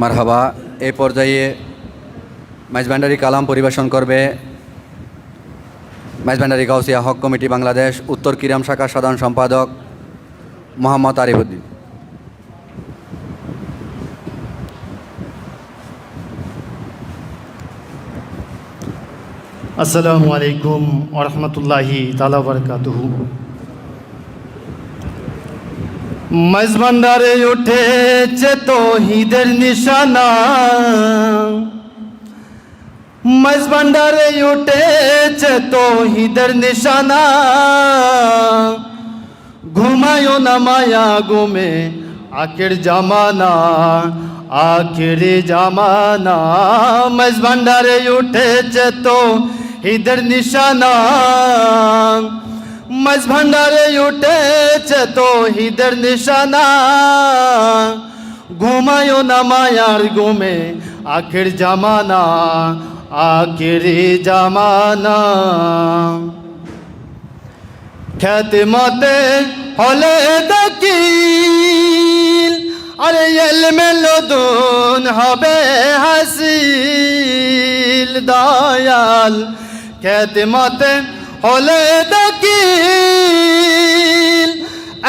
মারহাবা। এই পর্যায়ে মাইজভান্ডারি কালাম পরিবেশন করবে মাইজভান্ডারি গাউসিয়া হক কমিটি বাংলাদেশ, উত্তর কিরাম শাখার সাধারণ সম্পাদক মোহাম্মদ আরিফুদ্দিন। আসসালামু আলাইকুম ওরহমতুল্লাহি তালা বরকাতুহু। মজভান্ডারে উঠেছে তৌহিদের নিশানা। মজভান্ডারে উঠেছে তৌহিদের নিশানা। ঘুমায়ো না মায়া গুমে আখের জামানা আখের জামানা। মজ ভান্ডারে উঠেছে তো ঈদের নিশানা। মজ ভান্ডারে উঠেছে তো ঈদের নিশানা ঘুমায়ো না মায়ার গুমে আখের জামানা আখের জামানা খ্যাতি মতে হলে দকিল আরে এলমে লদুন হবে হাসিল দয়াল খ্যাতি মতে হলে দকিল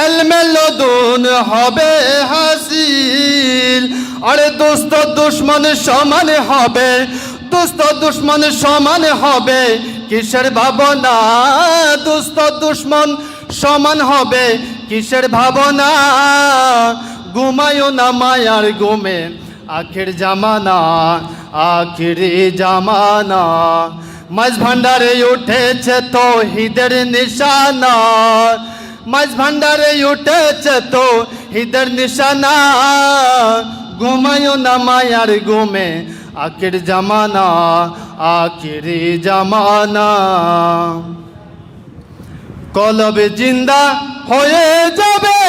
এলমে লদুন হবে হাসিল। আরে দোস্ত দুশ্মন সমান হবে, দোস্ত দুশ্মন সমান হবে। কিসের ভাবনা? দোস্ত দুশ্মন সমান হবে, কিসের ভাবনা? ঘুমায়ও না মায়ার ঘুমে, আখের জামানা, আখেরি জামানা। মাঝ ভান্ডারে উঠেছে তো হিদের নিশানা মাঝ ভান্ডারে উঠেছে তো হিদের নিশানা ঘুমায়ও না মায়ার ঘুমে আখের জামানা আখেরি জামানা কলবে জিন্দা হয়ে যাবে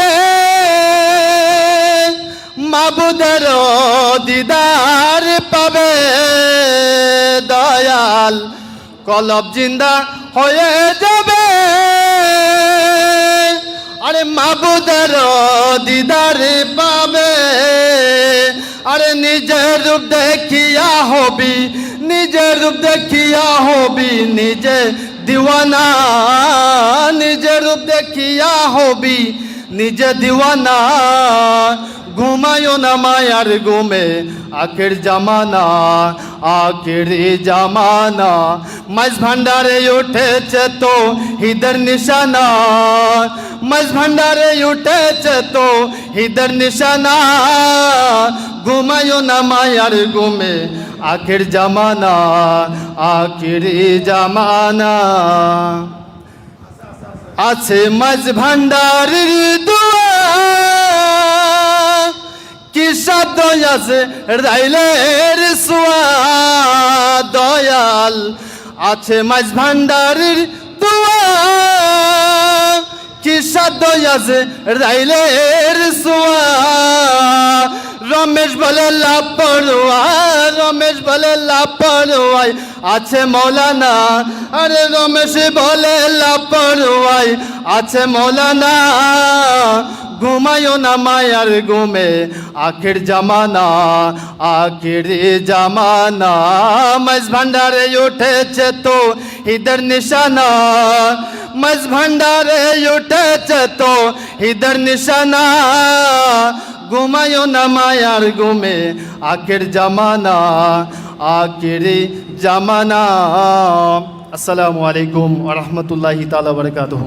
মাবুদের দিদার পাবে দয়াল কলব জিন্দা হয়ে যাবে। আরে মাবুদের দিদার পাবে। আরে নিজের রূপ দেখিয়া হবি, নিজের রূপ দেখিয়া হবি, নিজে দিওয়ানা, নিজের রূপ দেখিয়া হবি, নিজে দিওয়ানা। ঘুমায়ও না মায়ার ঘুমে আখের জামানা আখের জামানা। মাঝ ভান্ডারে উঠেছে তো হিদের নিশানা মাঝ ভান্ডারে উঠেছে তো হিদের নিশানা। ঘুমায়ও না মায়ার ঘুমে আখের জামানা আখের জামানা। আছে মাঝ ভান্ডারের দুয়ার। কি শব্দ আছে রাইলের সোয়া দয়াল, আছে মাঝ ভান্ডারের দুয়ার কি শব্দ আছে রাইলের সোয়া। রমেশ বলে লাপড়ুয়া রমেশ বলে লাপড়ুয়াই আছে মৌলানা। আরে রমেশ বলে লাপড়ুয়াই আছে মৌলানা। ঘুমায়ও না মায়ার ঘুমে। আখের জামানা আখের জামানা। মজ ভান্ডারে উঠেছে তো ইধর নিশানা। মজ ভান্ডারে উঠেছে তো ইধর নিশানা। ঘুমায়ও না মায়ার ঘুমে, আখের জামানা আখের জামানা। আসসালামু আলাইকুম রহমতুল্লাহি তালা বরকাতহ।